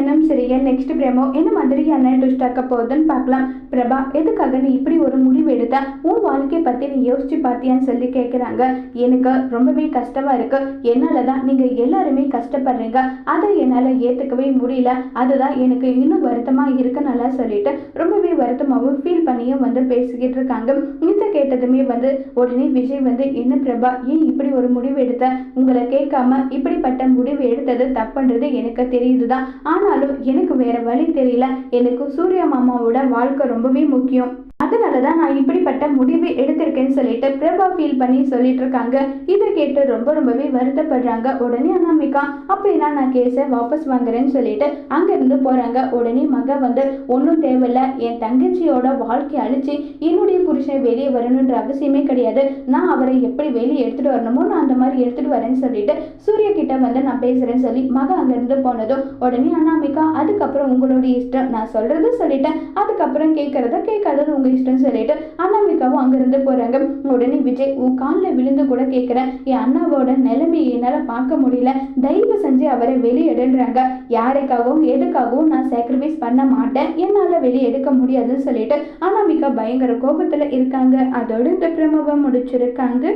எண்ணம் சரியா நெக்ஸ்ட் பிரேமோ என்ன மாதிரியான ட்விஸ்ட் ஆக்க போகுதுன்னு பார்க்கலாம். பிரபா எதுக்காக நீ இப்படி ஒரு முடிவு எடுத்த? உன் வாழ்க்கையை பத்தி நீ யோசிச்சு பார்த்தியான்னு சொல்லி கேட்குறாங்க எனக்கு ரொம்பவே கஷ்டமா இருக்கு. என்னால் தான் நீங்க எல்லாருமே கஷ்டப்படுறீங்க. அதை என்னால ஏத்துக்கவே முடியல. அதுதான் எனக்கு இன்னும் வருத்தமா இருக்குன்னு சொல்லிட்டு ரொம்ப வருத்தமாகவும் ஃபீல் பண்ணியும் வந்து பேசிக்கிட்டு இருக்காங்க. இந்த கேட்டதுமே வந்து உடனே விஜய் வந்து என்ன பிரபா ஏன் இப்படி ஒரு முடிவு எடுத்த? உங்களை கேட்காம இப்படிப்பட்ட முடிவு எடுத்தது தப்புன்றது எனக்கு தெரியுதுதான் ஆனாலும் எனக்கு வேற வழி தெரியல. எனக்கு சூர்யா மாமாவோட வாழ்க்கை ரொம்பவே முக்கியம். அதனால தான் நான் இப்படிப்பட்ட முடிவு எடுத்து அப்படின்னு சொல்லிட்டு பிரபா ஃபீல் பண்ணி சொல்லிட்டு இருக்காங்க. இதை கேட்டு ரொம்ப ரொம்பவே வருத்தப்படுறாங்க. உடனே அனாமிகா அப்படின்னா நான் கேஸை வாபஸ் வாங்குறேன்னு சொல்லிட்டு அங்கிருந்து போறாங்க. உடனே மக வந்து ஒன்றும் தேவையில்ல. என் தங்கச்சியோட வாழ்க்கையை அழிச்சு என்னுடைய புருஷன் வெளியே வரணுன்ற அவசியமே கிடையாது. நான் அவரை எப்படி வெளியே எடுத்துட்டு வரணுமோ நான் அந்த மாதிரி எடுத்துட்டு வரேன்னு சொல்லிட்டு சூரிய கிட்ட வந்து நான் பேசுறேன்னு சொல்லி மக அங்கிருந்து போனதும் உடனே அனாமிகா அதுக்கப்புறம் உங்களுடைய இஷ்டம். நான் சொல்றது சொல்லிட்டேன். அதுக்கப்புறம் கேட்கறத கேட்காதது உங்க இஷ்டம் சொல்லிட்டு அனாமிகாவும் அங்கிருந்து போறாங்க. உடனே விஜய் உன் காலில் விழுந்து கூட கேட்குறேன் என் அண்ணாவோட நிலைமையை என்னால் பார்க்க முடியல. தயவு செஞ்சு அவரை வெளியெடுன்றாங்க. யாருக்காகவும் எதுக்காகவும் நான் சாக்ரிஃபைஸ் பண்ண மாட்டேன். என்னால் வெளியே எடுக்க முடியாதுன்னு சொல்லிட்டு அனாமிகா பயங்கர கோபத்தில் இருக்காங்க. அதோட இந்த பிரமவை முடிச்சிருக்காங்க.